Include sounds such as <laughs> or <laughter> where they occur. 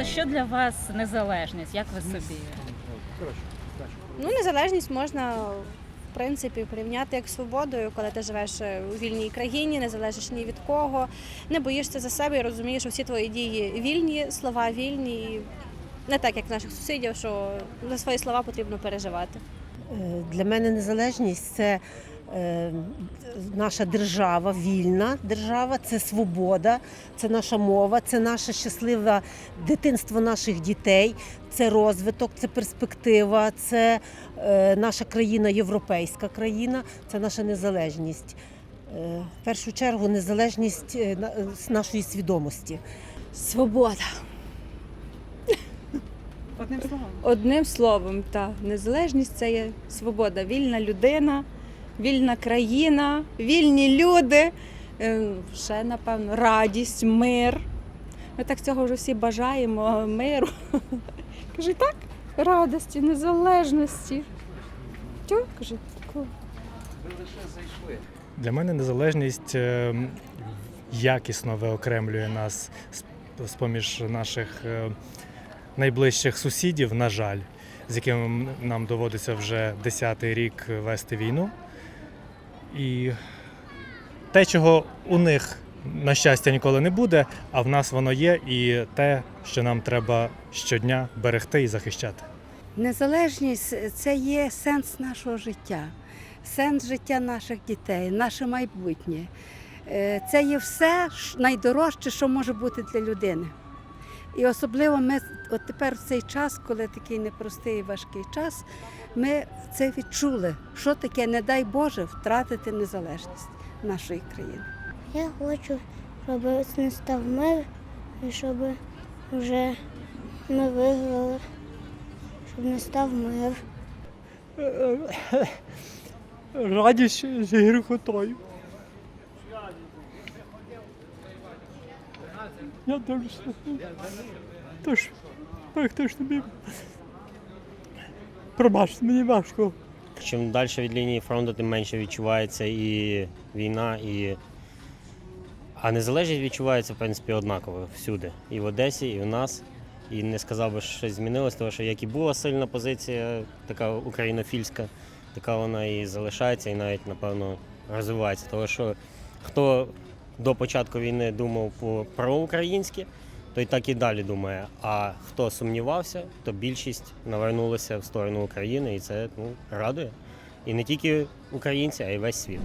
особисто, що для вас незалежність? Як ви собі? Ну, незалежність можна в принципі порівняти як свободою, коли ти живеш е, у вільній країні, не залежиш ні від кого, не боїшся за себе і розумієш, що всі твої дії вільні, слова вільні. І не так, як наших сусідів, що за свої слова потрібно переживати. Е, Для мене незалежність це наша держава, вільна держава, це свобода, це наша мова, це наше щасливе дитинство наших дітей, це розвиток, це перспектива, це е, наша країна, європейська країна, це наша незалежність. Е, В першу чергу незалежність е, е, нашої свідомості. Свобода. Одним словом. Одним словом, та незалежність це є свобода. Вільна людина, вільна країна, вільні люди. Е, Ще, напевно, радість, мир. Ми так цього вже всі бажаємо миру. <laughs> Каже, так, радості, незалежності. Тю, каже, такого. Для мене незалежність е, якісно виокремлює нас з- з-поміж наших е, найближчих сусідів, на жаль, з якими нам доводиться вже десятий рік вести війну. І те, чого у них, на щастя, ніколи не буде, а в нас воно є, і те, що нам треба щодня берегти і захищати. Незалежність це є сенс нашого життя, сенс життя наших дітей, наше майбутнє. Е, Це є все найдорожче, що може бути для людини. І особливо ми от тепер в цей час, коли такий непростий і важкий час, ми це відчули, що таке, не дай Боже, втратити незалежність нашої країни. Я хочу, щоб настав мир і щоб вже ми виграли, щоб настав мир. радість з гіркотою. Я дивлюся. Тож, практично мені. Пробачте, мені важко. Чим далі від лінії фронту, тим менше відчувається і війна, і. А незалежність відчувається, в принципі, однаково всюди. І в Одесі, і в нас. І не сказав би, що щось змінилось, тому що як і була сильна позиція, така українофільська, така вона і залишається, і навіть, напевно, розвивається. Тому що хто до початку війни думав по- то той так і далі думає. А хто сумнівався, то більшість навернулася в сторону України, і це ну, радує. І не тільки українці, а й весь світ.